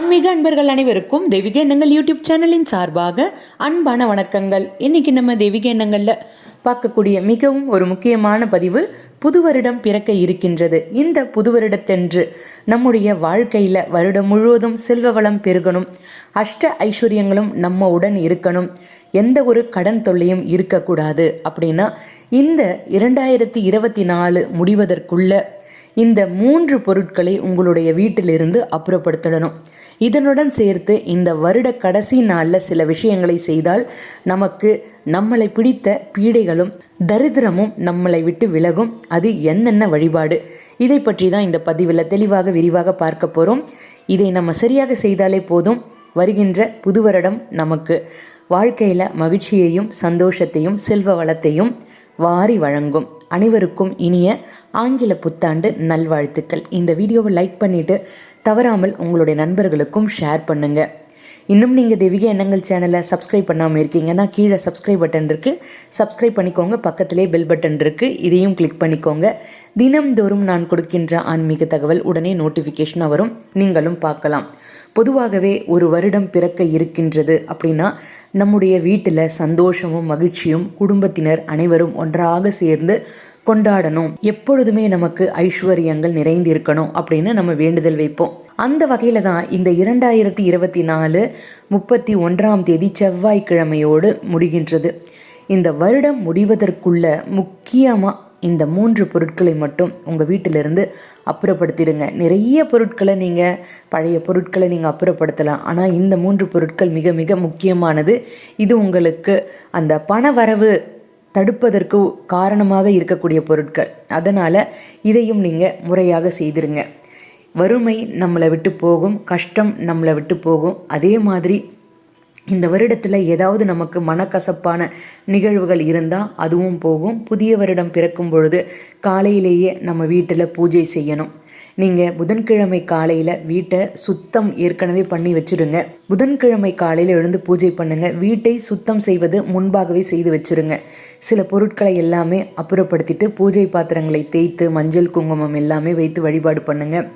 ஆன்மீக அன்பர்கள் அனைவருக்கும் தெய்வீக எண்ணங்கள் யூடியூப் சேனலின் சார்பாக அன்பான வணக்கங்கள். இன்னைக்கு நம்ம தெய்வீக எண்ணங்களில் பார்க்கக்கூடிய மிகவும் ஒரு முக்கியமான பதிவு புது வருடம் பிறக்க இருக்கின்றது. இந்த புது வருடத்தன்று நம்முடைய வாழ்க்கையில் வருடம் முழுவதும் செல்வ வளம் பெருகணும். அஷ்ட ஐஸ்வர்யங்களும் நம்ம உடன் இருக்கணும். எந்த ஒரு கடன் தொல்லையும் இருக்கக்கூடாது. அப்படின்னா இந்த இரண்டாயிரத்தி இருபத்தி நாலு முடிவதற்குள்ள இந்த மூன்று பொருட்களை உங்களுடைய வீட்டிலிருந்து அப்புறப்படுத்திடணும் இதனுடன் சேர்த்து இந்த வருட கடைசி நாளில் சில விஷயங்களை செய்தால் நமக்கு நம்மளை பிடித்த பீடைகளும் தரித்திரமும் நம்மளை விட்டு விலகும். அது என்னென்ன வழிபாடு? இதை பற்றி தான் இந்த பதிவில் தெளிவாக விரிவாக பார்க்க போகிறோம் இதை நம்ம சரியாக செய்தாலே போதும். வருகின்ற புது வருடம் நமக்கு வாழ்க்கையில் மகிழ்ச்சியையும் சந்தோஷத்தையும் செல்வ வளத்தையும் வாரி வழங்கும். அனைவருக்கும் இனிய ஆங்கில புத்தாண்டு நல்வாழ்த்துக்கள். இந்த வீடியோவை லைக் பண்ணிவிட்டு தவறாமல் உங்களுடைய நண்பர்களுக்கும் ஷேர் பண்ணுங்கள் இன்னும் நீங்கள் தெய்வீக எண்ணங்கள் சேனலை சப்ஸ்கிரைப் பண்ணாமல் இருக்கீங்கன்னா கீழே சப்ஸ்கிரைப் பட்டன் இருக்குது சப்ஸ்கிரைப் பண்ணிக்கோங்க. பக்கத்திலே பெல் பட்டன் இருக்குது இதையும் கிளிக் பண்ணிக்கோங்க. தினம்தோறும் நான் கொடுக்கின்ற ஆன்மீக தகவல் உடனே நோட்டிஃபிகேஷனாக வரும். நீங்களும் பார்க்கலாம். பொதுவாகவே ஒரு வருடம் பிறக்க இருக்கின்றது அப்படின்னா நம்முடைய வீட்டில் சந்தோஷமும் மகிழ்ச்சியும் குடும்பத்தினர் அனைவரும் ஒன்றாக சேர்ந்து கொண்டாடணும். எப்பொழுதுமே நமக்கு ஐஸ்வர்யங்கள் நிறைந்திருக்கணும் அப்படின்னு நம்ம வேண்டுதல் வைப்போம். அந்த வகையில் தான் இந்த இரண்டாயிரத்தி இருபத்தி நாலு முப்பத்தி ஒன்றாம் தேதி செவ்வாய்க்கிழமையோடு முடிகின்றது. இந்த வருடம் முடிவதற்குள்ள முக்கியமாக இந்த மூன்று பொருட்களை மட்டும் உங்கள் வீட்டிலிருந்து அப்புறப்படுத்திடுங்க. நிறைய பொருட்களை நீங்கள் பழைய பொருட்களை நீங்கள் அப்புறப்படுத்தலாம். ஆனால் இந்த மூன்று பொருட்கள் மிக மிக முக்கியமானது. இது உங்களுக்கு அந்த பண வரவு தடுப்பதற்கு காரணமாக இருக்கக்கூடிய பொருட்கள். அதனால் இதையும் நீங்கள் முறையாக செய்திருங்க. வறுமை நம்மளை விட்டு போகும் கஷ்டம் நம்மளை விட்டு போகும். அதே மாதிரி இந்த வருடத்தில் ஏதாவது நமக்கு மனக்கசப்பான நிகழ்வுகள் இருந்தால் அதுவும் போகும். புதிய வருடம் பிறக்கும் பொழுது காலையிலேயே நம்ம வீட்டில் பூஜை செய்யணும். நீங்கள் புதன்கிழமை காலையில் வீட்டை சுத்தம் ஏற்கனவே பண்ணி வச்சுருங்க. புதன்கிழமை காலையில் எழுந்து பூஜை பண்ணுங்கள் வீட்டை சுத்தம் செய்வது முன்பாகவே செய்து வச்சுருங்க. சில பொருட்களை எல்லாமே அப்புறப்படுத்திட்டு பூஜை பாத்திரங்களை தேய்த்து மஞ்சள் குங்குமம் எல்லாமே வைத்து வழிபாடு பண்ணுங்கள்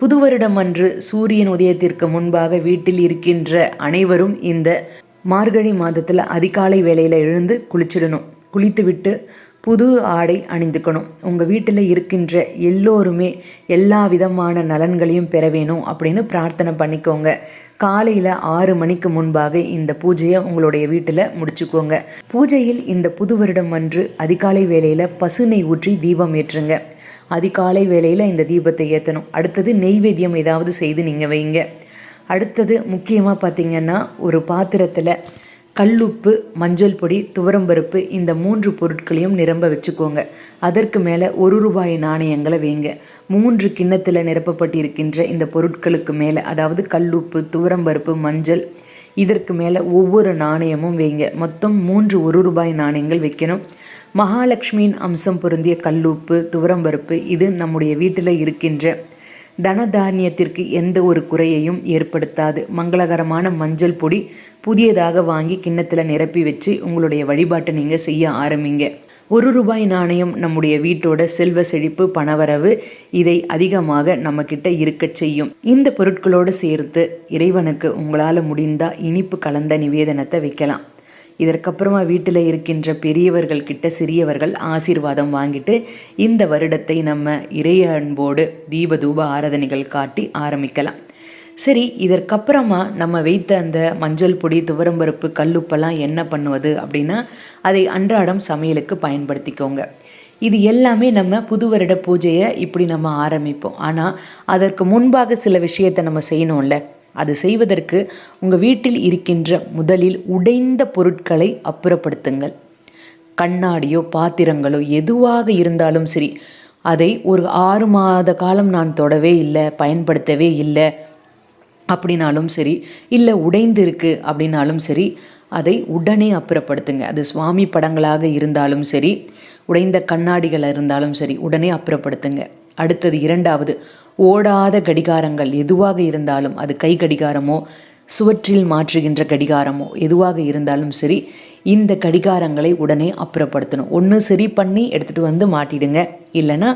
புது வருடம் அன்று சூரியன் உதயத்திற்கு முன்பாக வீட்டில் இருக்கின்ற அனைவரும் இந்த மார்கழி மாதத்தில் அதிகாலை வேலையில எழுந்து குளிச்சிடணும். குளித்துவிட்டு புது ஆடை அணிந்துக்கணும். உங்கள் வீட்டில் இருக்கின்ற எல்லோருமே எல்லா விதமான நலன்களையும் பெற வேணும் அப்படின்னு பிரார்த்தனை பண்ணிக்கோங்க. காலையில் ஆறு மணிக்கு முன்பாக இந்த பூஜையை உங்களுடைய வீட்டில் முடிச்சுக்கோங்க. பூஜையில் இந்த புது வருடம் அன்று அதிகாலை வேளையில் பசுனை ஊற்றி தீபம் ஏற்றுங்க. அதிகாலை வேளையில் இந்த தீபத்தை ஏற்றணும் அடுத்தது நெய்வேத்தியம் ஏதாவது செய்து நீங்கள் வைங்க. அடுத்தது முக்கியமாக பார்த்திங்கன்னா ஒரு பாத்திரத்தில் கல்லுப்பு மஞ்சள் பொடி துவரம்பருப்பு இந்த மூன்று பொருட்களையும் நிரம்ப வச்சுக்கோங்க. அதற்கு மேலே ஒரு ரூபாய் நாணயங்களை வைங்க. மூன்று கிண்ணத்தில் நிரப்பப்பட்டிருக்கின்ற இந்த பொருட்களுக்கு மேலே அதாவது கல்லுப்பு துவரம்பருப்பு மஞ்சள் இதற்கு மேலே ஒவ்வொரு நாணயமும் வைங்க. மொத்தம் மூன்று ஒரு ரூபாய் நாணயங்கள் வைக்கணும். மகாலட்சுமியின் அம்சம் பொருந்திய கல்லுப்பு துவரம்பருப்பு இது நம்முடைய வீட்டில் இருக்கின்ற தனதானியத்திற்கு எந்த ஒரு குறையையும் ஏற்படுத்தாது. மங்களகரமான மஞ்சள் பொடி புதியதாக வாங்கி கிண்ணத்தில் நிரப்பி வச்சு உங்களுடைய வழிபாட்டை நீங்கள் செய்ய ஆரம்பிங்க. ஒரு ரூபாய் நாணயம் நம்முடைய வீட்டோட செல்வ செழிப்பு பணவரவு இதை அதிகமாக நம்மக்கிட்ட இருக்க செய்யும். இந்த பொருட்களோடு சேர்த்து இறைவனுக்கு உங்களால் முடிந்தால் இனிப்பு கலந்த நிவேதனத்தை வைக்கலாம். இதற்கப்புறமா வீட்டில் இருக்கின்ற பெரியவர்கள் கிட்ட சிறியவர்கள் ஆசீர்வாதம் வாங்கிட்டு இந்த வருடத்தை நம்ம இறைய அன்போடு தீப தூப ஆராதனைகள் காட்டி ஆரம்பிக்கலாம். சரி இதற்கப்புறமா நம்ம வைத்த அந்த மஞ்சள் பொடி துவரம்பருப்பு கல்லுப்பெல்லாம் என்ன பண்ணுவது அப்படின்னா அதை அன்றாடம் சமையலுக்கு பயன்படுத்திக்கோங்க. இது எல்லாமே நம்ம புது வருட பூஜையை இப்படி நம்ம ஆரம்பிப்போம். ஆனால் அதற்கு முன்பாக சில விஷயத்தை நம்ம செய்யணும்ல. அது செய்வதற்கு உங்கள் வீட்டில் இருக்கின்ற முதலில் உடைந்த பொருட்களை அப்புறப்படுத்துங்கள். கண்ணாடியோ பாத்திரங்களோ எதுவாக இருந்தாலும் சரி அதை ஒரு ஆறு மாத காலம் நான் தொடவே இல்லை பயன்படுத்தவே இல்லை அப்படின்னாலும் சரி இல்லை உடைந்திருக்கு அப்படின்னாலும் சரி அதை உடனே அப்புறப்படுத்துங்க. அது சுவாமி படங்களாக இருந்தாலும் சரி உடைந்த கண்ணாடிகள் இருந்தாலும் சரி உடனே அப்புறப்படுத்துங்க. அடுத்தது இரண்டாவது ஓடாத கடிகாரங்கள் எதுவாக இருந்தாலும் அது கை கடிகாரமோ சுவற்றில் மாற்றுகின்ற கடிகாரமோ எதுவாக இருந்தாலும் சரி இந்த கடிகாரங்களை உடனே அப்புறப்படுத்தணும். ஒன்று சரி பண்ணி எடுத்துகிட்டு வந்து மாட்டிடுங்க. இல்லைன்னா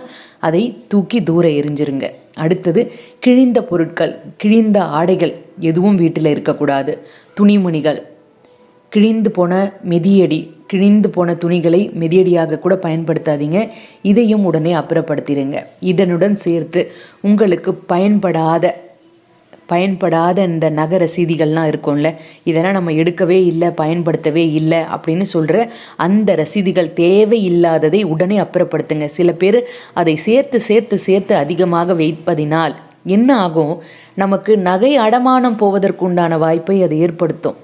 அதை தூக்கி தூர எரிஞ்சிருங்க. அடுத்தது கிழிந்த பொருட்கள் கிழிந்த ஆடைகள் எதுவும் வீட்டில் இருக்கக்கூடாது. துணிமணிகள் கிழிந்து போன மெதியடி கிழிந்து போன துணிகளை மெதியடியாக கூட பயன்படுத்தாதீங்க. இதையும் உடனே அப்புறப்படுத்திடுங்க. இதனுடன் சேர்த்து உங்களுக்கு பயன்படாத பயன்படாத இந்த நகை ரசீதிகள்லாம் இருக்கும்ல இதெல்லாம் நம்ம எடுக்கவே இல்லை பயன்படுத்தவே இல்லை அப்படின்னு சொல்கிற அந்த ரசீதிகள் தேவையில்லாததை உடனே அப்புறப்படுத்துங்க. சில பேர் அதை சேர்த்து சேர்த்து சேர்த்து அதிகமாக வைப்பதினால் என்ன ஆகும்? நமக்கு நகை அடமானம் போவதற்குண்டான வாய்ப்பை அது ஏற்படுத்தும்.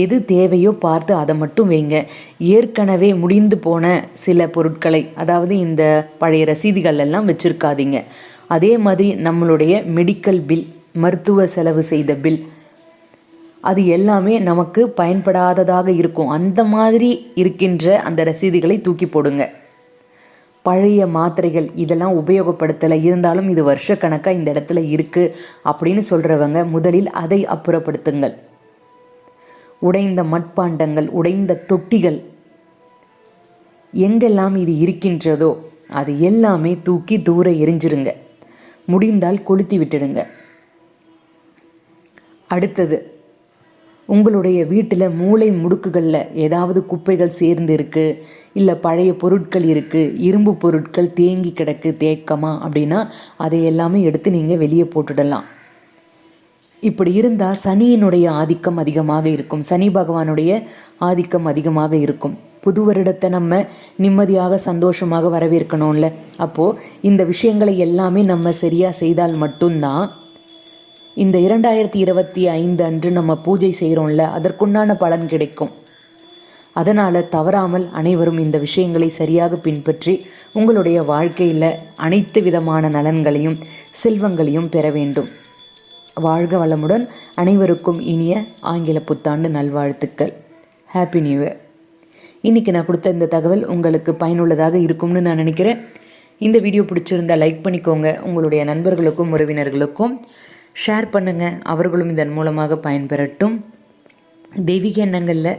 எது தேவையோ பார்த்து அதை மட்டும் வைங்க. ஏற்கனவே முடிந்து போன சில பொருட்களை அதாவது இந்த பழைய ரசீதுகள் எல்லாம் வச்சுருக்காதீங்க. அதே மாதிரி நம்மளுடைய மெடிக்கல் பில் மருத்துவ செலவு செய்த பில் அது எல்லாமே நமக்கு பயன்படாததாக இருக்கும். அந்த மாதிரி இருக்கின்ற அந்த ரசீதுகளை தூக்கி போடுங்க. பழைய மாத்திரைகள் இதெல்லாம் உபயோகப்படுத்தலை இருந்தாலும் இது வருஷக்கணக்காக இந்த இடத்துல இருக்குது அப்படின்னு சொல்கிறவங்க முதலில் அதை அப்புறப்படுத்துங்கள். உடைந்த மட்பாண்டங்கள் உடைந்த தொட்டிகள். எங்கெல்லாம் இது இருக்கின்றதோ அது எல்லாமே தூக்கி தூர எரிஞ்சிருங்க. முடிந்தால் கொளுத்தி விட்டுடுங்க. அடுத்தது உங்களுடைய வீட்டில் மூளை முடுக்குகளில் ஏதாவது குப்பைகள் சேர்ந்து இருக்குது இல்லை பழைய பொருட்கள் இருக்குது இரும்பு பொருட்கள் தேங்கி கிடக்கு தேக்கமா அப்படின்னா அதை எல்லாமே எடுத்து நீங்கள் வெளியே போட்டுடலாம். இப்படி இருந்தால் சனியினுடைய ஆதிக்கம் அதிகமாக இருக்கும். சனி பகவானுடைய ஆதிக்கம் அதிகமாக இருக்கும். புது வருடத்தை நம்ம நிம்மதியாக சந்தோஷமாக வரவேற்கணும்ல. அப்போது இந்த விஷயங்களை எல்லாமே நம்ம சரியாக செய்தால் மட்டும்தான் இந்த இரண்டாயிரத்தி இருபத்தி ஐந்து அன்று நம்ம பூஜை செய்கிறோம்ல அதற்குண்டான பலன் கிடைக்கும். அதனால் தவறாமல் அனைவரும் இந்த விஷயங்களை சரியாக பின்பற்றி உங்களுடைய வாழ்க்கையில் அனைத்து விதமான நலன்களையும் செல்வங்களையும் பெற வேண்டும். வாழ்க வளமுடன் அனைவருக்கும் இனிய ஆங்கில புத்தாண்டு நல்வாழ்த்துக்கள். ஹாப்பி நியூ இயர் இன்றைக்கி நான் கொடுத்த இந்த தகவல் உங்களுக்கு பயனுள்ளதாக இருக்கும்னு நான் நினைக்கிறேன். இந்த வீடியோ பிடிச்சிருந்தால் லைக் பண்ணிக்கோங்க உங்களுடைய நண்பர்களுக்கும் உறவினர்களுக்கும். ஷேர் பண்ணுங்கள் அவர்களும் இதன் மூலமாக பயன்பெறட்டும். தெய்வீக எண்ணங்களில்